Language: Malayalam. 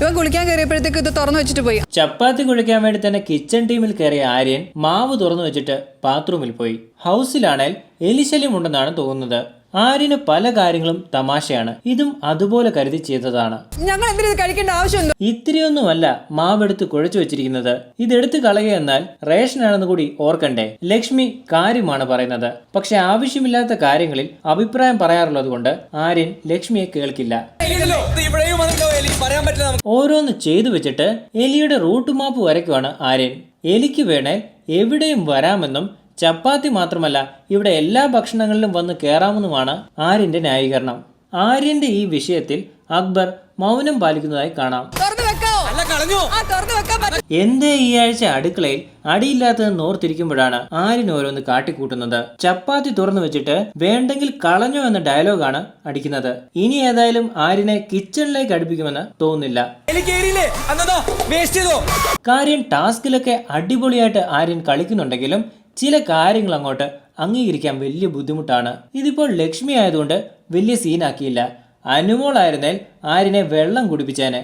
ഇവൻ കുളിക്കാൻ കയറിയപ്പോഴത്തേക്ക് ഇത് തുറന്നു വെച്ചിട്ട് പോയി. ചപ്പാത്തി കുഴിക്കാൻ വേണ്ടി തന്നെ കിച്ചൺ ടീമിൽ കയറിയ ആര്യൻ മാവ് തുറന്നു വെച്ചിട്ട് ബാത്റൂമിൽ പോയി. ഹൗസിലാണേൽ എലിശല്യം ഉണ്ടെന്നാണ് തോന്നുന്നത്. ആര്യന് പല കാര്യങ്ങളും തമാശയാണ്. ഇതും അതുപോലെ കരുതി ചെയ്തതാണ്. ഞങ്ങൾ എന്തിനാ ഇത് കഴിക്കേണ്ട ആവശ്യമുണ്ടോ ഇത്തിരിയൊന്നുമല്ല മാവെടുത്ത് കുഴച്ചു വെച്ചിരിക്കുന്നത്. ഇതെടുത്ത് കളയുകയെന്നാൽ റേഷനാണെന്ന് കൂടി ഓർക്കണ്ടേ. ലക്ഷ്മി കാര്യമാണ് പറയുന്നത്. പക്ഷെ ആവശ്യമില്ലാത്ത കാര്യങ്ങളിൽ അഭിപ്രായം പറയാറുള്ളത് കൊണ്ട് ആര്യൻ ലക്ഷ്മിയെ കേൾക്കില്ല. ഇവിടെയും വന്നല്ലോ എലി പറയാൻ പറ്റില്ല നമുക്ക്. ഓരോന്ന് ചെയ്തു വെച്ചിട്ട് എലിയുടെ റൂട്ട് മാപ്പ് വരയ്ക്കുവാണ് ആര്യൻ. എലിക്ക് വേണേൽ എവിടെയും വരാമെന്നും ചപ്പാത്തി മാത്രമല്ല ഇവിടെ എല്ലാ ഭക്ഷണങ്ങളിലും വന്ന് കയറാമെന്നുമാണ് ആര്യന്റെ ന്യായീകരണം. ആര്യന്റെ ഈ വിഷയത്തിൽ അക്ബർ മൗനം പാലിക്കുന്നതായി കാണാം. എന്തേ ഈ ആഴ്ച അടുക്കളയിൽ അടിയില്ലാത്തതെന്ന് ഓർത്തിരിക്കുമ്പോഴാണ് ആര്യൻ ഓരോന്ന് കാട്ടിക്കൂട്ടുന്നത്. ചപ്പാത്തി തുറന്നു വെച്ചിട്ട് വേണ്ടെങ്കിൽ കളഞ്ഞോ എന്ന ഡയലോഗാണ് അടിക്കുന്നത്. ഇനി ഏതായാലും ആര്യനെ കിച്ചണിലേക്ക് അടുപ്പിക്കുമെന്ന് തോന്നുന്നില്ല. കാര്യം ടാസ്കിലൊക്കെ അടിപൊളിയായിട്ട് ആര്യൻ കളിക്കുന്നുണ്ടെങ്കിലും ചില കാര്യങ്ങൾ അങ്ങോട്ട് അംഗീകരിക്കാൻ വലിയ ബുദ്ധിമുട്ടാണ്. ഇതിപ്പോൾ ലക്ഷ്മി ആയതുകൊണ്ട് വലിയ സീനാക്കിയില്ല അനുമോളായിരുന്നേൽ ആര്യനെ വെള്ളം കുടിപ്പിച്ചേനെ.